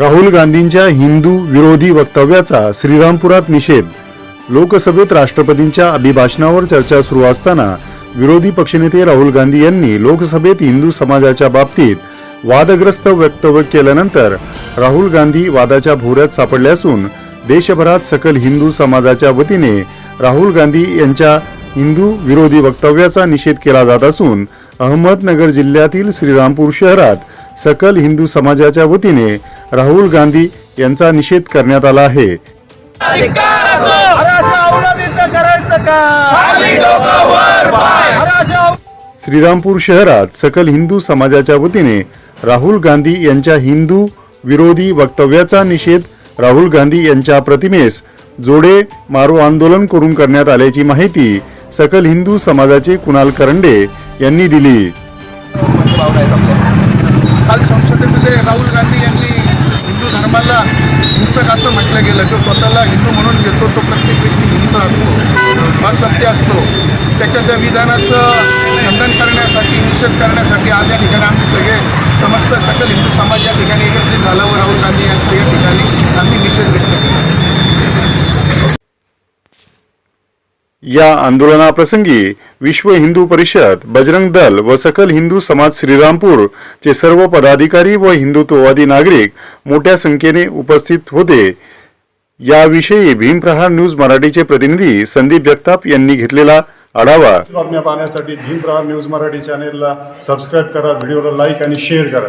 राहुल गांधींच्या हिंदू विरोधी वक्तव्याचा श्रीरामपुरात निषेध. लोकसभेत राष्ट्रपतींच्या अभिभाषणावर चर्चा सुरू असताना विरोधी पक्षनेते राहुल गांधी यांनी लोकसभेत हिंदू समाजाच्या बाबतीत वादग्रस्त वक्तव्य केल्यानंतर राहुल गांधी वादाच्या भोऱ्यात सापडले असून देशभरात सकल हिंदू समाजाच्या वतीने राहुल गांधी यांच्या हिंदू विरोधी वक्तव्याचा निषेध केला जात असून अहमदनगर जिल्ह्यातील श्रीरामपूर शहरात सकल हिंदू समाजाच्या वतीने राहुल गांधी यांचा निषेध करण्यात आला आहे. श्रीरामपूर शहरात सकल हिंदू समाजाच्या वतीने राहुल गांधी यांच्या हिंदू विरोधी वक्तव्याचा निषेध राहुल गांधी यांच्या प्रतिमेस जोडे मारो आंदोलन करून करण्यात आल्याची माहिती सकल हिंदू समाजाचे कुणाल करंडे यांनी दिली. भावना काल संसदेमध्ये राहुल गांधी यांनी हिंदू धर्माला हिंसक असं म्हटलं गेलं. जो स्वतःला हिंदू म्हणून घेतो तो प्रत्येक व्यक्ती हिंसा असतो असत्य असतो. त्याच्या त्या विधानाचं खंडन करण्यासाठी निषेध करण्यासाठी आज या ठिकाणी आम्ही सगळे समस्त सकल हिंदू समाज या ठिकाणी एकत्रित झालं व राहुल गांधी यांचा या ठिकाणी आम्ही निषेध व्यक्त केला या आंदोलनाप्रसंगी विश्व हिंदू परिषद बजरंग दल व सकल हिंदू समाज श्रीरामपूर चे सर्व पदाधिकारी व हिंदुत्ववादी नागरिक मोठ्या संख्येने उपस्थित होते. याविषयी भीमप्रहार न्यूज मराठीचे प्रतिनिधी संदीप जगताप यांनी घेतलेला आढावा. बातम्या पाहण्यासाठी भीमप्रहार न्यूज मराठी चॅनेलला सबस्क्राईब करा व्हिडिओला लाईक आणि शेअर करा.